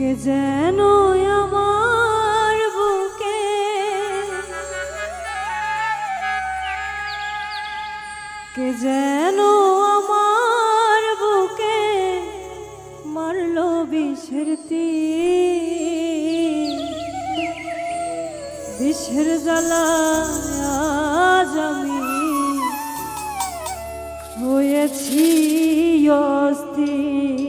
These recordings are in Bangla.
কে যেন আমার বুকে। কে যেন আমার বুকে মারলো বিষের বিষের জ্বালা আজ হয়েছি অস্থির।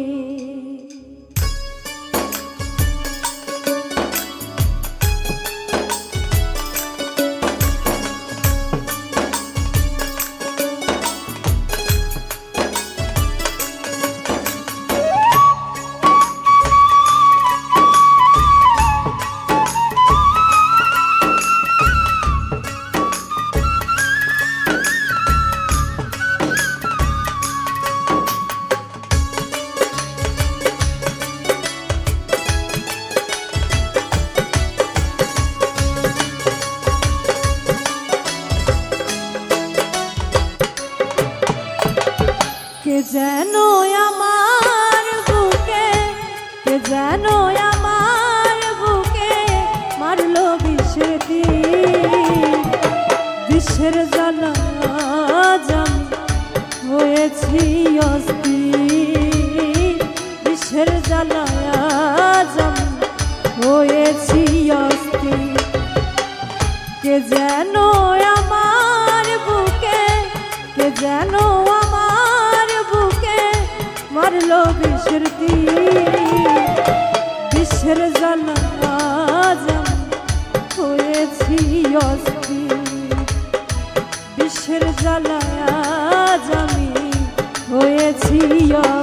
যেন আমার বুকে মারলো তীর। বিষের জ্বালা জাম হয়েছি অস্থির বিষের জ্বালা জাম হয়েছি অস্থির কে যেন আমার বুকে, কে যেন আমার বিষের জ্বালা জাম হয়েছি অস্থির বিষের জ্বালা আমি হয়েছি অস্থির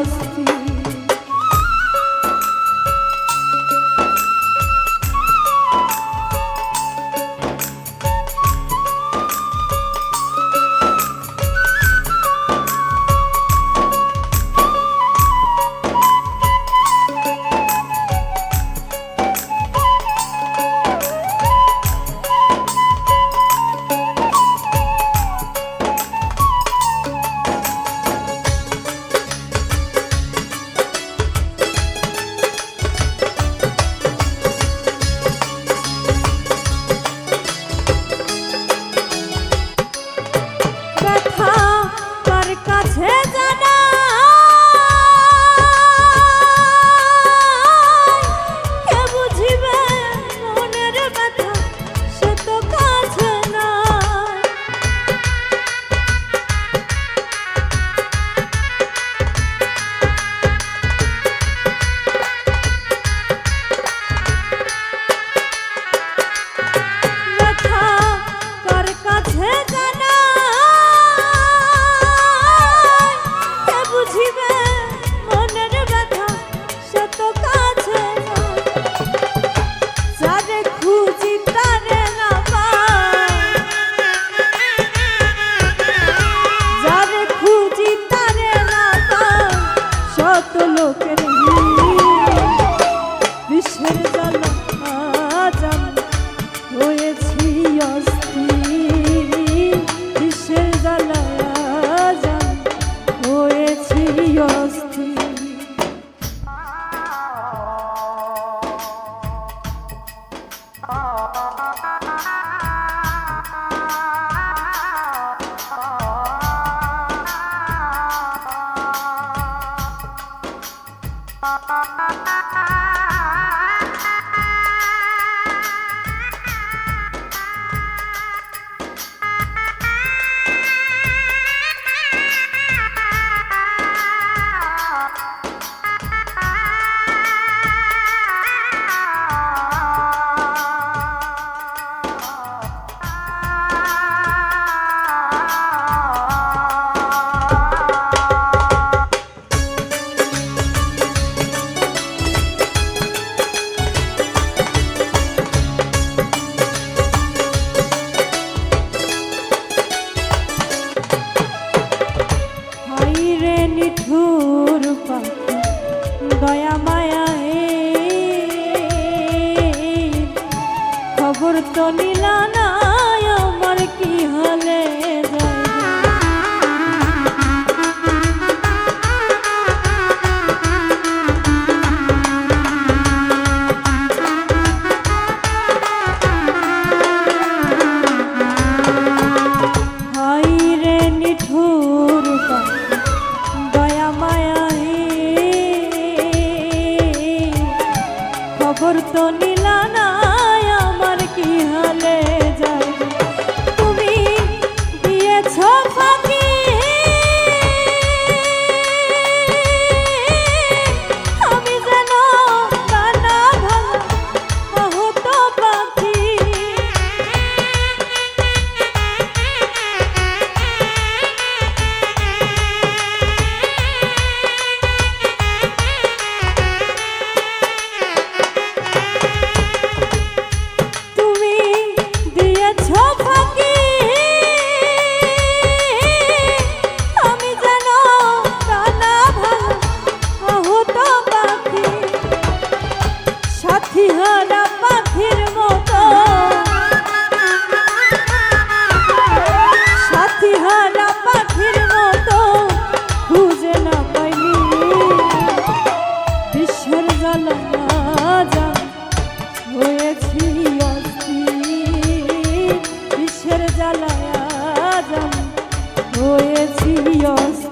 Oh, oh, oh, oh, oh. তো নিলা পাখির মতো। সাথী হারা পাখির মতো খুঁজে না পাইনি। বিশ্বের জ্বালা হয়েছি বিশ্বের জ্বালা হয়েছি অস্থির।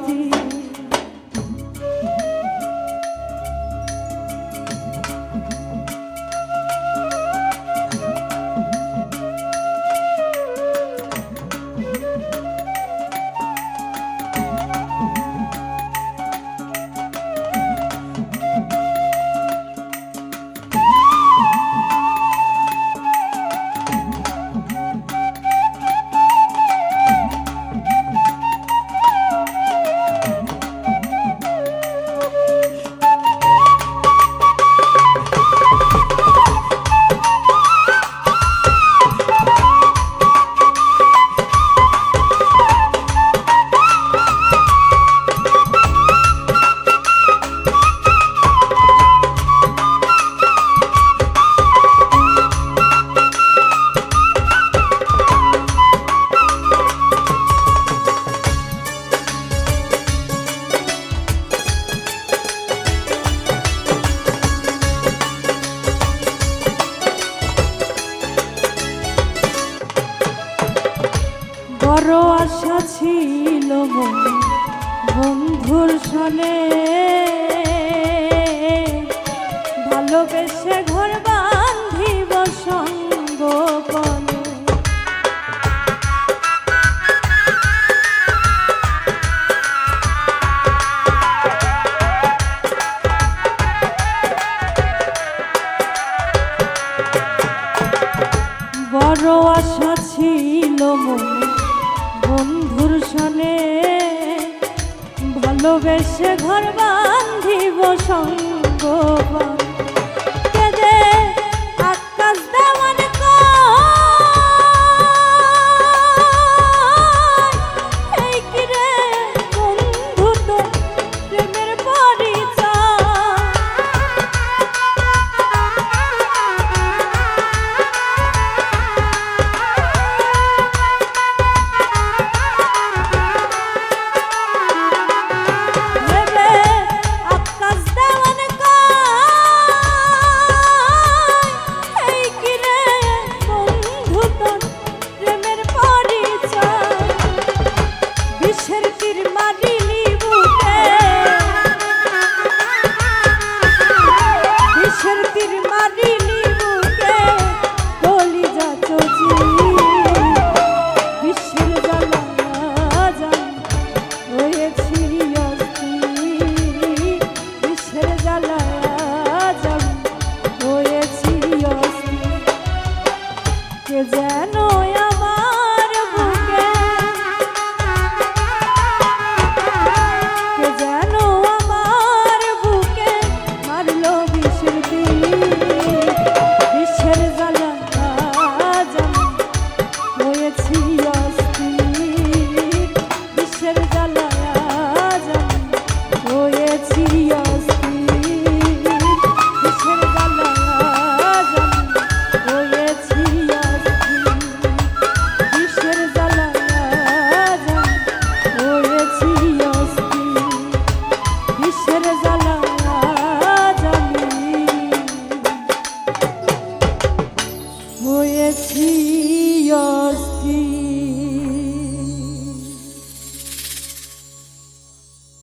ছিল বন্ধুর সনে। ভালোবেসে ঘর বান্ধিব সঙ্গে। বয়সে ঘর বান্ধিব সঙ্গ।